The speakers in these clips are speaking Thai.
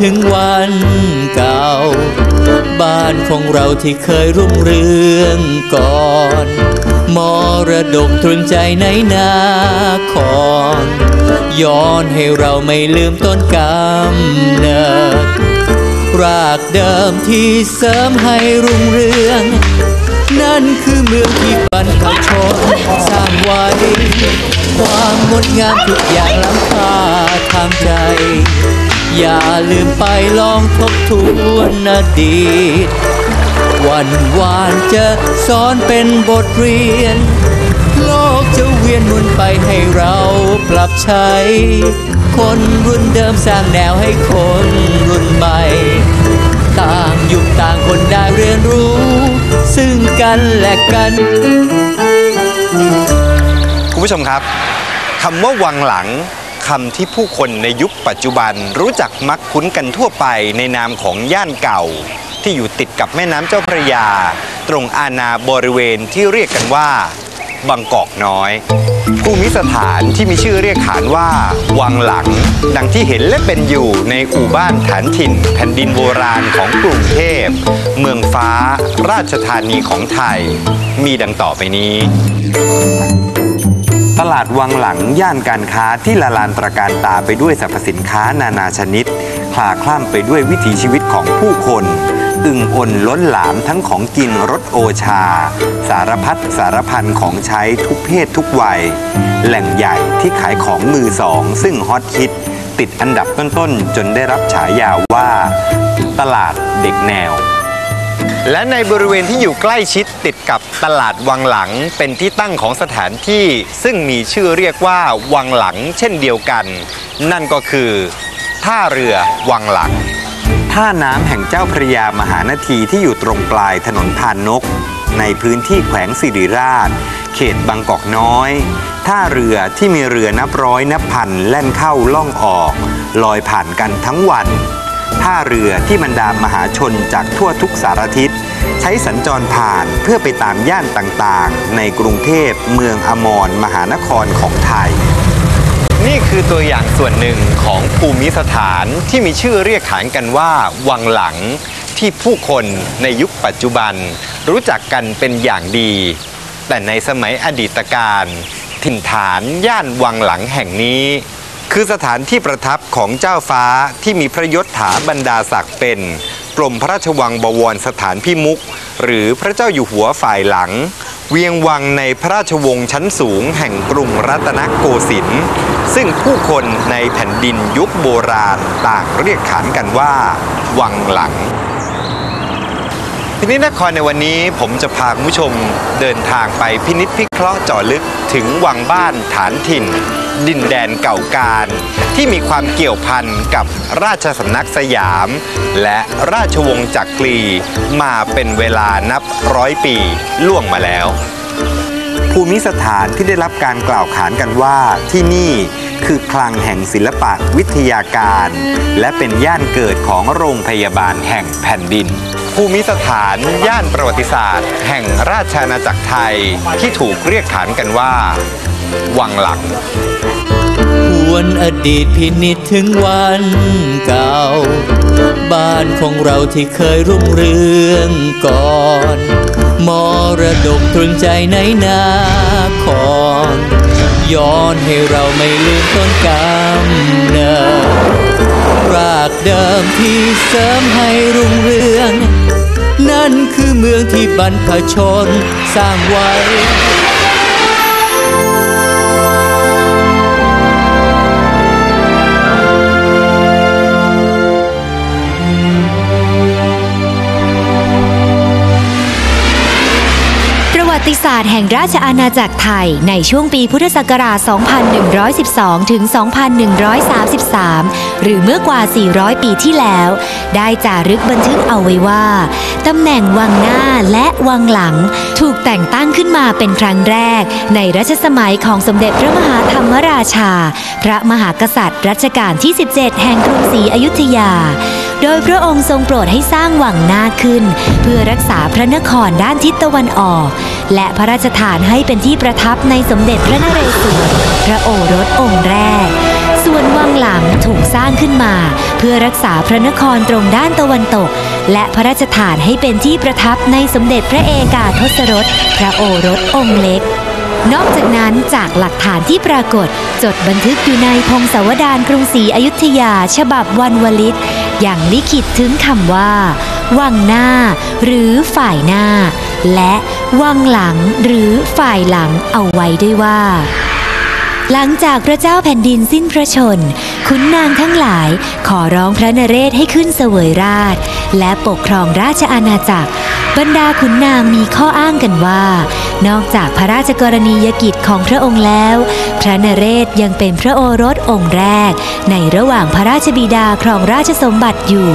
ถึงวันเก่า บ้านของเราที่เคยรุ่งเรืองก่อน มรดกตรึงใจในนาคอนย้อนให้เราไม่ลืมต้นกำเนิด รากเดิมที่เสริมให้รุ่งเรือง นั่นคือเมืองที่บรรพชนสร้างไว้ ความงดงามทุกอย่างล้ำค่าทางใจ อย่าลืมไปลองทบทวนอดีต วันวานจะสอนเป็นบทเรียน โลกจะเวียนหมุนไปให้เราปรับใช้ คนรุ่นเดิมสร้างแนวให้คนรุ่นใหม่ ต่างยุคต่างคนได้เรียนรู้ ซึ่งกันและกัน คุณผู้ชมครับคำว่าวังหลัง คำที่ผู้คนในยุคปัจจุบันรู้จักมักคุ้นกันทั่วไปในนามของย่านเก่า ที่อยู่ติดกับแม่น้ำเจ้าพระยา ตรงอาณาบริเวณที่เรียกกันว่าบางกอกน้อยภูมิสถานที่มีชื่อเรียกขานว่า วังหลัง ดังที่เห็นและเป็นอยู่ในอู่บ้านฐานถิ่น แผ่นดินโบราณของกรุงเทพ เมืองฟ้า ราชธานีของไทย มีดังต่อไปนี้ ตลาดวังหลังย่านการค้าที่ละลานตระการตาไปด้วยสรรพสินค้านานาชนิดคลาคล่ำไปด้วยวิถีชีวิตของผู้คน อึ่งอ่นล้นหลามทั้งของกินรสโอชา สารพัดสารพันของใช้ทุกเพศทุกวัย แหล่งใหญ่ที่ขายของมือสอง ซึ่งฮอตฮิต ติดอันดับต้นๆ จนได้รับฉายาว่า ตลาดเด็กแนว และในบริเวณที่อยู่ใกล้ชิดติดกับตลาดวังหลังเป็นที่ตั้งของสถานที่ซึ่งมีชื่อเรียกว่าวังหลังเช่นเดียวกัน นั่นก็คือ ท่าเรือวังหลัง ท่าน้ำแห่งเจ้าพระยามหานาทีที่อยู่ตรงปลายถนนพานนก ในพื้นที่แขวงสิริราช เขตบางกอกน้อย ท่าเรือที่มีเรือนับร้อยนับพันแล่นเข้าล่องออก ลอยผ่านกันทั้งวัน ท่าเรือที่บรรดามหาชนจากทั่วทุกสารทิศ ใช้สัญจรผ่านเพื่อไปตามย่านต่างๆ ในกรุงเทพเมืองอมรมหานครของไทย นี่คือตัวอย่างส่วนหนึ่งของภูมิสถานที่มีชื่อเรียกขานกันว่า วังหลังที่ผู้คนในยุคปัจจุบัน รู้จักกันเป็นอย่างดี แต่ในสมัยอดีตการถิ่นฐานย่านวังหลังแห่งนี้ คือสถานที่ประทับของเจ้าฟ้าที่มีพระยศถาบรรดาศักดิ์เป็นกรมพระราชวังบวรสถานพิมุขหรือพระเจ้าอยู่หัวฝ่ายหลัง เวียงวังในพระราชวงศ์ชั้นสูงแห่งกรุงรัตนโกสินทร์ซึ่งผู้คนในแผ่นดินยุคโบราณต่างเรียกขานกันว่า วังหลังทีนี้นครในวันนี้ผมจะพาคุณผู้ชมเดินทางไปพินิจพิเคราะห์เจาะลึกถึงวังบ้านฐานถิ่น ดินแดนเก่าการ ที่มีความเกี่ยวพันกับราชสำนักสยาม และราชวงศ์จักรีมาเป็นเวลานับร้อยปีล่วงมาแล้ว ภูมิสถานที่ได้รับการกล่าวขานกันว่าที่นี่คือคลังแห่งศิลปะวิทยาการ และเป็นย่านเกิดของโรงพยาบาลแห่งแผ่นดิน ภูมิสถานย่านประวัติศาสตร์ แห่งราชอาณาจักรไทยที่ถูกเรียกขานกันว่า วังหลังหวนอดีตพินิจถึงวันเก่า บ้านของเราที่เคยรุ่งเรืองก่อน มรดกตรึงใจในนาคอนย้อนให้เราไม่ลืมต้นกำเนิดรากเดิมที่เสริมให้รุ่งเรือง นั่นคือเมืองที่บรรพชนสร้างไว้ วัติศาสตร์แห่งราชอาณาจักรไทย ในช่วงปีพุทธศักราช 2112 ถึง 2133 หรือเมื่อกว่า 400 ปีที่แล้ว ได้จารึกบันทึกเอาไว้ว่า ตำแหน่งวังหน้าและวังหลัง ถูกแต่งตั้งขึ้นมาเป็นครั้งแรก ในรัชสมัยของสมเด็จพระมหาธรรมราชา พระมหากษัตริย์รัชกาลที่ 17 แห่งกรุงศรีอยุธยา โดยพระองค์ทรงโปรดให้สร้างวังหน้าขึ้น เพื่อรักษาพระนครด้านทิศตะวันออก และพระราชทานให้เป็นที่ประทับในสมเด็จพระนเรศวรพระโอรสองค์แรก ส่วนวังหลังถูกสร้างขึ้นมา เพื่อรักษาพระนครตรงด้านตะวันตก และพระราชฐานให้เป็นที่ประทับในสมเด็จพระเอกาทศรส พระโอรสองค์เล็กนอกจากนั้นจากหลักฐานที่ปรากฏ จดบันทึกอยู่ในพงศาวดารกรุงศรีอยุธยา ฉบับวันวลิต อย่างลิขิตถึงคำว่า วังหน้า หรือฝ่ายหน้า และวังหลังหรือฝ่ายหลังเอาไว้ด้วยว่า หลังจากพระเจ้าแผ่นดินสิ้นพระชน ขุนนางทั้งหลายขอร้องพระนเรศให้ขึ้นเสวยราช และปกครองราชอาณาจักร บรรดาขุนนางมีข้ออ้างกันว่า นอกจากพระราชกรณียกิจของพระองค์แล้ว พระนเรศยังเป็นพระโอรสองค์แรก ในระหว่างพระราชบิดาครองราชสมบัติอยู่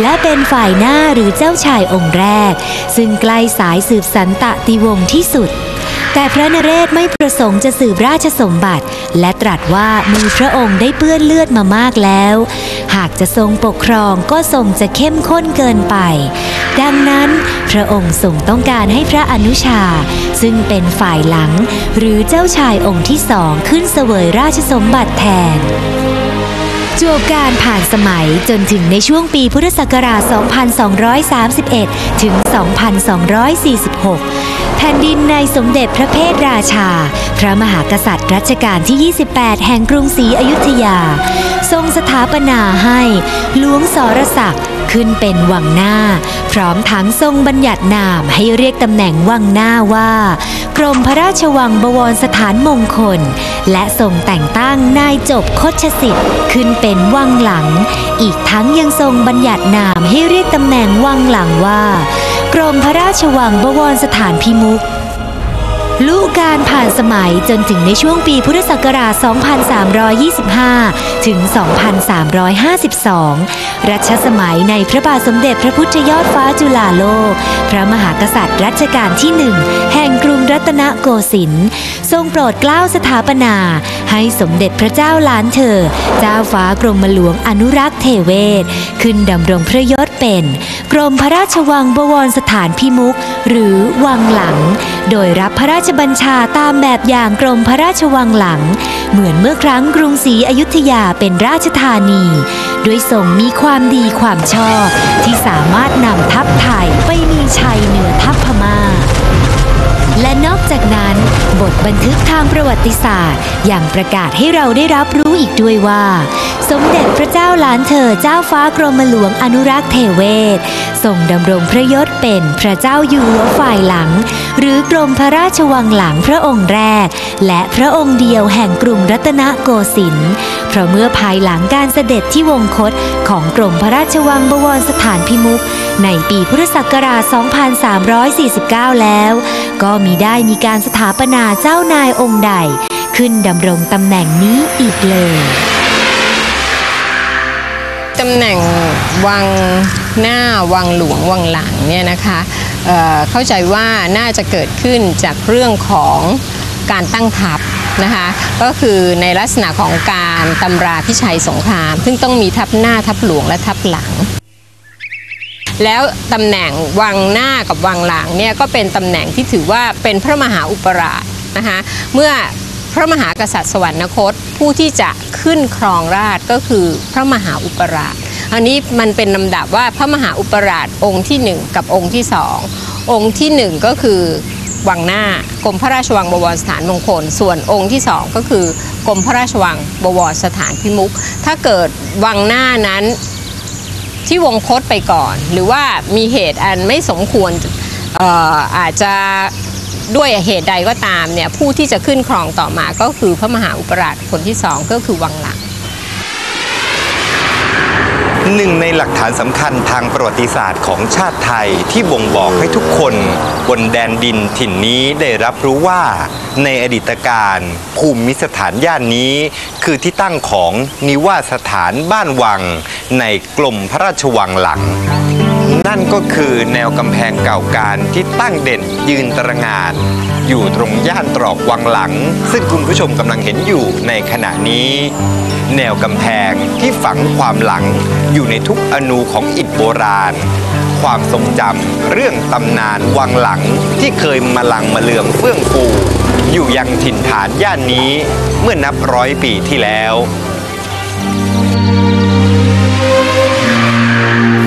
และเป็นฝ่ายหน้าหรือเจ้าชายองค์แรก ซึ่งใกล้สายสืบสันตติวงศ์ที่สุดแต่พระนเรศไม่ประสงค์จะสืบราชสมบัติ และตรัสว่ามือพระองค์ได้เปื้อนเลือดมามากแล้ว หากจะทรงปกครองก็ทรงจะเข้มข้นเกินไป ดังนั้น พระองค์ทรงต้องการให้พระอนุชา ซึ่งเป็นฝ่ายหลัง หรือเจ้าชายองค์ที่สองขึ้นเสวยราชสมบัติแทนจวบการผ่านสมัยจนถึงในช่วงปีพุทธศักราช 2231 ถึง 2246 แผ่นดินในสมเด็จพระเพทราชา พระมหากษัตริย์รัชกาลที่ 28 แห่งกรุงศรีอยุธยา ทรงสถาปนาให้หลวงสรศักดิ์ ขึ้นเป็นวังหน้า พร้อมทั้งทรงบัญญัตินามให้เรียกตำแหน่งวังหน้าว่า กรมพระราชวังบวรสถานมงคล และทรงแต่งตั้งนายจบคชสิทธิ์ขึ้นเป็นวังหลัง อีกทั้งยังทรงบัญญัตินามให้เรียกตำแหน่งวังหลังว่า กรมพระราชวังบวรสถานพิมุขลูกการผ่านสมัยจนถึงในช่วงปีพุทธศักราช 2325 ถึง 2352 รัชสมัยในพระบาทสมเด็จพระพุทธยอดฟ้าจุฬาโลก พระมหากษัตริย์รัชกาลที่หนึ่งแห่งกรุงรัตนโกสินทร์ทรงโปรดเกล้าสถาปนา ให้สมเด็จพระเจ้าล้านเธอ เจ้าฟ้ากรมหลวงอนุรักษ์เทเวศ ขึ้นดำรงพระยศ เป็น กรมพระราชวังบวรสถานพิมุกหรือวังหลัง โดยรับพระราชบัญชาตามแบบอย่างกรมพระราชวังหลัง เหมือนเมื่อครั้งกรุงศรีอยุธยาเป็นราชธานี ด้วยทรงมีความดีความชอบ ที่สามารถนำทัพไทยไปมีชัยเหนือทัพพ และนอกจากนั้น บทบันทึกทางประวัติศาสตร์ยังประกาศให้เราได้รับรู้อีกด้วยว่า สมเด็จพระเจ้าหลานเธอเจ้าฟ้ากรมหลวงอนุรักษ์เทเวศทรงดำรงพระยศเป็นพระเจ้าอยู่หัวฝ่ายหลัง หรือกรมพระราชวังหลังพระองค์แรก และพระองค์เดียวแห่งกรุงรัตนโกสินทร์เพราะเมื่อภายหลังการเสด็จที่วงคตของกรมพระราชวังบวรสถานพิมุขในปีพุทธศักราช 2349 แล้ว ก็มีได้มีการสถาปนาเจ้านายองค์ใด ขึ้นดำรงตำแหน่งนี้อีกเลยตำแหน่งวังหน้าวังหลวงวังหลังเนี่ยนะคะ เเข้าใจว่าน่าจะเกิดขึ้นจากเรื่องของการตั้งทัพนะคะก็คือในลักษณะของการตำราพิชัยสงคราม ซึ่งต้องมีทัพหน้าทัพหลวงและทัพหลัง แล้วตำแหน่งวังหน้ากับวังหลังเนี่ยก็เป็นตำแหน่งที่ถือว่าเป็นพระมหาอุปราชนะคะเมื่อพระมหากษัตริย์สวรรคตผู้ที่จะขึ้นครองราชก็คือพระมหาอุปราช อันนี้มันเป็นลำดับว่าพระมหาอุปราชองค์ที่หนึ่งกับองค์ที่สององค์ที่หนึ่งก็คือวังหน้ากรมพระราชวังบวรสถานมงคล ส่วนองค์ที่สองก็คือกรมพระราชวังบวรสถานพิมุขถ้าเกิดวังหน้านั้นที่วงคตไปก่อน หรือว่ามีเหตุอันไม่สมควรอออาจจะด้วยเหตุใดก็ตามเนี่ยผู้ที่จะขึ้นครองต่อมาก็คือพระมหาอุปราชคนที่สองก็คือวังหลัง หนึ่งในหลักฐานสำคัญทางประวัติศาสตร์ของชาติไทยที่บ่งบอกให้ทุกคนบนแดนดินถิ่นนี้ได้รับรู้ว่าในอดีตการภูมิสถานย่านนี้ คือที่ตั้งของนิวาสถานบ้านวัง ในกลมพระราชวังหลัง นั่นก็คือแนวกำแพงเก่าการที่ตั้งเด่นยืนตระงาน อยู่ตรงย่านตรอกวังหลัง ซึ่งคุณผู้ชมกำลังเห็นอยู่ในขณะนี้ แนวกำแพงที่ฝังความหลังอยู่ในทุกอนูของอิฐโบราณ ความทรงจำเรื่องตำนานวังหลังที่เคยมาลังมาเลืองเฟื่องฟูอยู่ยังถิ่นฐานย่านนี้เมื่อนับร้อยปีที่แล้ว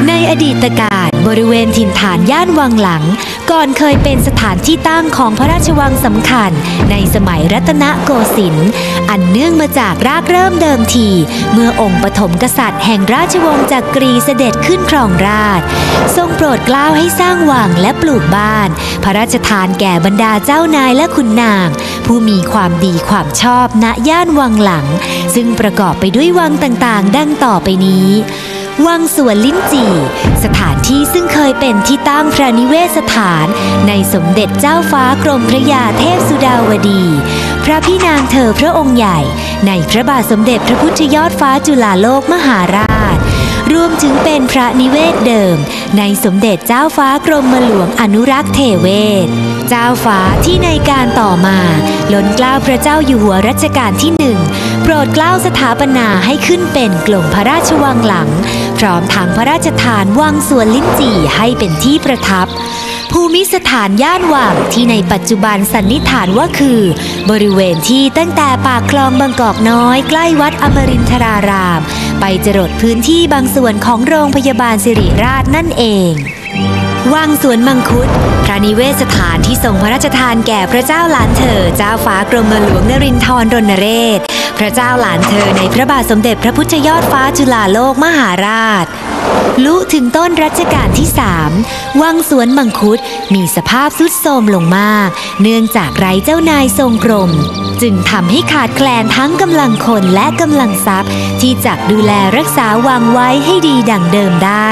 ในอดีตการ บริเวณถิ่นฐานย่านวังหลัง ก่อนเคยเป็นสถานที่ตั้งของพระราชวังสำคัญ ในสมัยรัตนโกสินทร์อันเนื่องมาจากรากเริ่มเดิมที เมื่อองค์ปฐมกษัตริย์แห่งราชวงศ์จักรีเสด็จขึ้นครองราชย์ทรงโปรดกล้าวให้สร้างวังและปลูกบ้าน พระราชทานแก่บรรดาเจ้านายและขุนนาง ผู้มีความดีความชอบณย่านวังหลัง ซึ่งประกอบไปด้วยวังต่างๆ ดังต่อไปนี้ วังสวนลิ้นจี่ สถานที่ซึ่งเคยเป็นที่ตั้งพระนิเวศสถาน ในสมเด็จเจ้าฟ้ากรมพระยาเทพสุดาวดี พระพี่นางเธอพระองค์ใหญ่ ในพระบาทสมเด็จพระพุทธยอดฟ้าจุฬาโลกมหาราช รวมถึงเป็นพระนิเวศเดิม ในสมเด็จเจ้าฟ้ากรมหลวงอนุรักษ์เทเวศ เจ้าฟ้าที่ในการต่อมาล้นกล้าพระเจ้าอยู่หัวรัชกาลที่หนึ่งโปรดกล้าวสถาปนาให้ขึ้นเป็นกลมพระราชวังหลัง ร้อมทางพระราชทานวังสวนลิ้นจี่ให้เป็นที่ประทับ ภูมิสถานย่านวังที่ในปัจจุบันสันนิษฐานว่าคือ บริเวณที่ตั้งแต่ปากคลองบางกอกน้อย ใกล้วัดอมรินทราราม ไปจรดพื้นที่บางส่วนของโรงพยาบาลสิริราชนั่นเอง วังสวนมังคุดพระนิเวศสถานที่ทรงพระราชทานแก่พระเจ้าหลานเธอ เจ้าฟ้ากรมหลวงนรินทรรณเรศ พระเจ้าหลานเธอในพระบาทสมเด็จพระพุทธยอดฟ้าจุฬาโลกมหาราช ลุถึงต้นรัชกาลที่สามวังสวนมังคุดมีสภาพสุดโทรมลงมาก เนื่องจากไร้เจ้านายทรงกรม จึงทำให้ขาดแคลนทั้งกำลังคนและกำลังทรัพย์ ที่จะดูแลรักษาวังไว้ให้ดีดังเดิมได้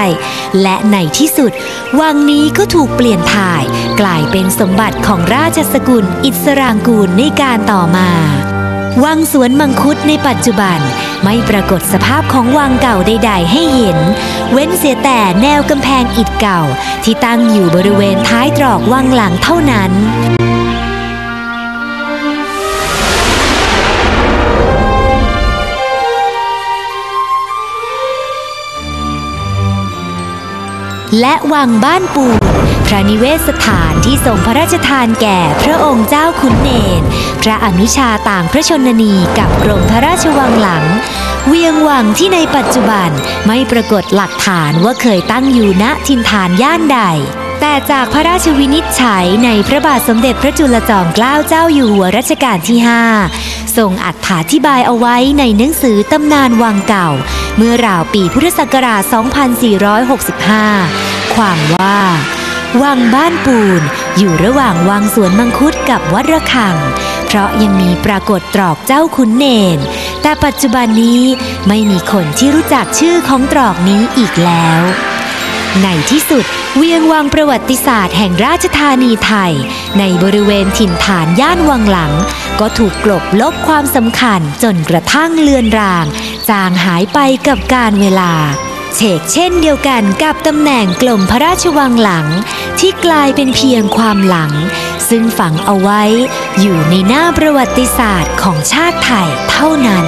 และในที่สุดวังนี้ก็ถูกเปลี่ยนถ่าย กลายเป็นสมบัติของราชสกุลอิสรางกูลในการต่อมา วังสวนมังคุดในปัจจุบันไม่ปรากฏสภาพของวังเก่าใด ๆ ให้เห็น เว้นเสียแต่แนวกำแพงอิฐเก่า ที่ตั้งอยู่บริเวณท้ายตรอกวังหลังเท่านั้น และวังบ้านปูนพระนิเวศสถานที่ทรงพระราชทานแก่พระองค์เจ้าขุนเนน พระอนุชาต่างพระชนนีกับกรมพระราชวังหลัง เวียงวังที่ในปัจจุบันไม่ปรากฏหลักฐานว่าเคยตั้งอยู่ณทินฐานย่านใดแต่จากพระราชวินิจฉัยในพระบาทสมเด็จพระจุลจอมเกล้าเจ้าอยู่หัวรัชกาลที่ 5 ทรงอัดถาธิบายเอาไว้ในหนังสือตำนานวังเก่า เมื่อราวปีพุทธศักราช 2465 ความว่า วังบ้านปูน อยู่ระหว่างวังสวนมังคุดกับวัดระฆัง เพราะยังมีปรากฏตรอกเจ้าขุนเนน แต่ปัจจุบันนี้ไม่มีคนที่รู้จักชื่อของตรอกนี้อีกแล้ว ในที่สุด เวียงวังประวัติศาสตร์แห่งราชธานีไทย ในบริเวณถิ่นฐานย่านวังหลัง ก็ถูกกลบลบความสำคัญจนกระทั่งเลือนราง จางหายไปกับการเวลา เฉกเช่นเดียวกันกับตำแหน่งกลมพระราชวังหลัง ที่กลายเป็นเพียงความหลัง ซึ่งฝังเอาไว้ อยู่ในหน้าประวัติศาสตร์ของชาติไทยเท่านั้น